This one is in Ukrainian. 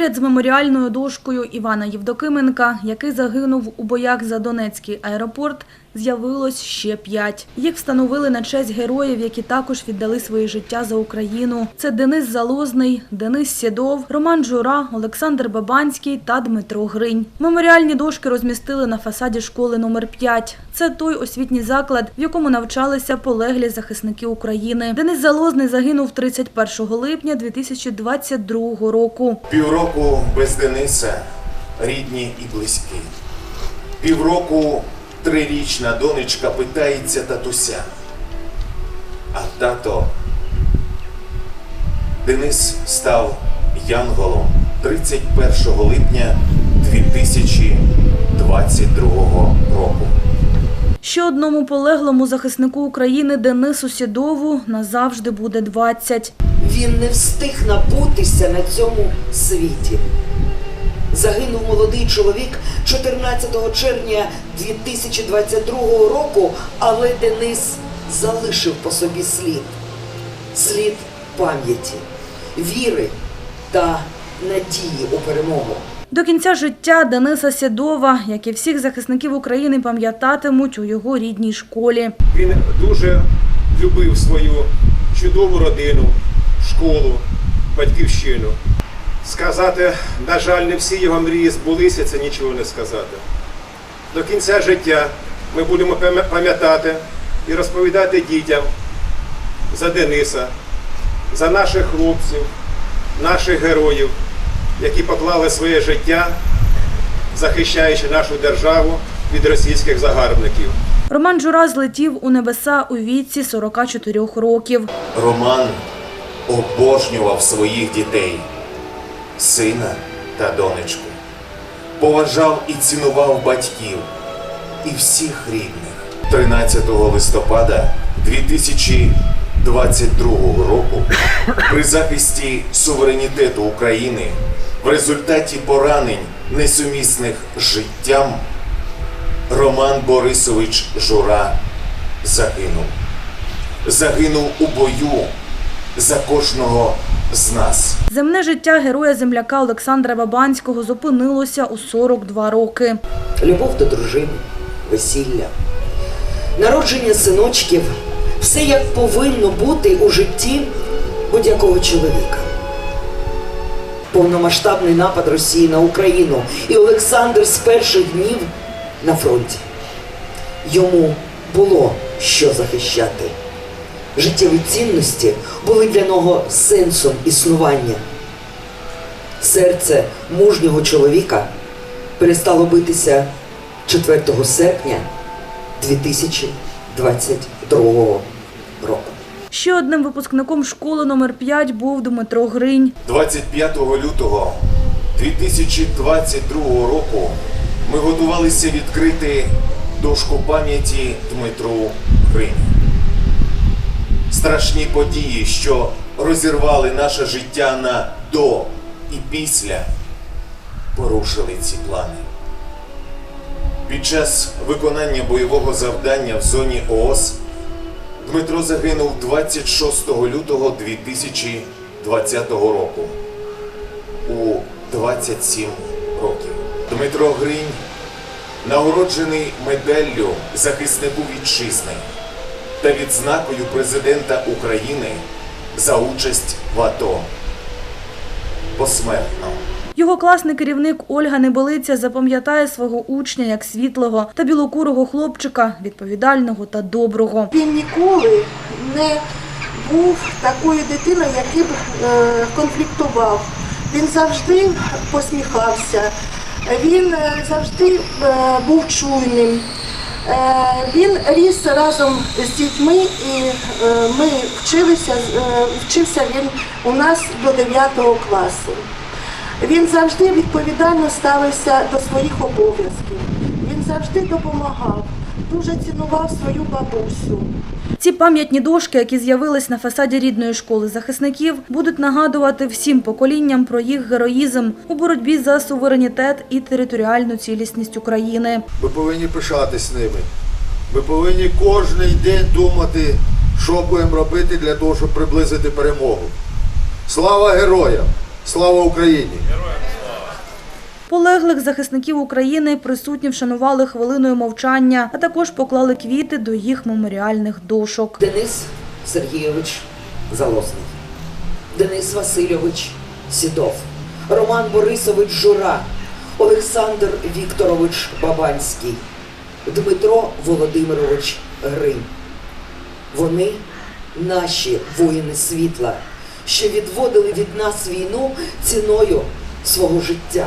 Поряд з меморіальною дошкою Івана Євдокименка, який загинув у боях за Донецький аеропорт, з'явилось ще п'ять. Їх встановили на честь героїв, які також віддали своє життя за Україну. Це Денис Залозний, Денис Сєдов, Роман Жура, Олександр Бабанський та Дмитро Гринь. Меморіальні дошки розмістили на фасаді школи номер 5. Це той освітній заклад, в якому навчалися полеглі захисники України. Денис Залозний загинув 31 липня 2022 року. Півроку без Дениса рідні і близькі. Півроку трирічна донечка питається татуся. А тато Денис став янголом 31 липня 2022 року. Ще одному полеглому захиснику України Денису Сідову назавжди буде 20. Він не встиг набутися на цьому світі. Загинув молодий чоловік 14 червня 2022 року, але Денис залишив по собі слід. Слід пам'яті, віри та надії у перемогу. До кінця життя Дениса Сідова, як і всіх захисників України, пам'ятатимуть у його рідній школі. Він дуже любив свою чудову родину, школу, батьківщину. Сказати, на жаль, не всі його мрії збулися, це нічого не сказати. До кінця життя ми будемо пам'ятати і розповідати дітям за Дениса, за наших хлопців, наших героїв, які поклали своє життя, захищаючи нашу державу від російських загарбників. Роман Жура злетів у небеса у віці 44 років. Роман обожнював своїх дітей, сина та донечку. Поважав і цінував батьків і всіх рідних. 13 листопада 2022 року при захисті суверенітету України в результаті поранень, несумісних з життям, Роман Борисович Жура загинув загинув у бою за кожного з нас. Земне життя героя земляка Олександра Бабанського зупинилося у 42 роки. любов до дружини, весілля, народження синочків, все як повинно бути у житті будь-якого чоловіка. Повномасштабний напад Росії на Україну і Олександр з перших днів на фронті. Йому було що захищати. Життєві цінності були для нього сенсом існування. Серце мужнього чоловіка перестало битися 4 серпня 2022 року. Ще одним випускником школи номер 5 був Дмитро Гринь. 25 лютого 2022 року ми готувалися відкрити дошку пам'яті Дмитру Грині. Страшні події, що розірвали наше життя на до і після, порушили ці плани. Під час виконання бойового завдання в зоні ООС Дмитро загинув 26 лютого 2020 року у 27 років. Дмитро Гринь нагороджений медаллю захиснику вітчизни та відзнакою президента України за участь в АТО. Посмертно. Його класний керівник Ольга Неболиця запам'ятає свого учня як світлого та білокурого хлопчика, відповідального та доброго. Він ніколи не був такою дитиною, який б е, конфліктував. Він завжди посміхався, він е, завжди е, був чуйним. Він ріс разом з дітьми і ми вчилися, вчився він у нас до 9 класу. Він завжди відповідально ставився до своїх обов'язків. Він завжди допомагав, дуже цінував свою бабусю. Ці пам'ятні дошки, які з'явились на фасаді рідної школи захисників, будуть нагадувати всім поколінням про їх героїзм у боротьбі за суверенітет і територіальну цілісність України. Ми повинні пишатись ними. Ми повинні кожен день думати, що будемо робити для того, щоб приблизити перемогу. Слава героям! Слава Україні! Полеглих захисників України присутні вшанували хвилиною мовчання, а також поклали квіти до їх меморіальних дошок. Денис Сергійович Залозний, Денис Васильович Сідов, Роман Борисович Жура, Олександр Вікторович Бабанський, Дмитро Володимирович Гринь. Вони наші воїни світла, що відводили від нас війну ціною свого життя.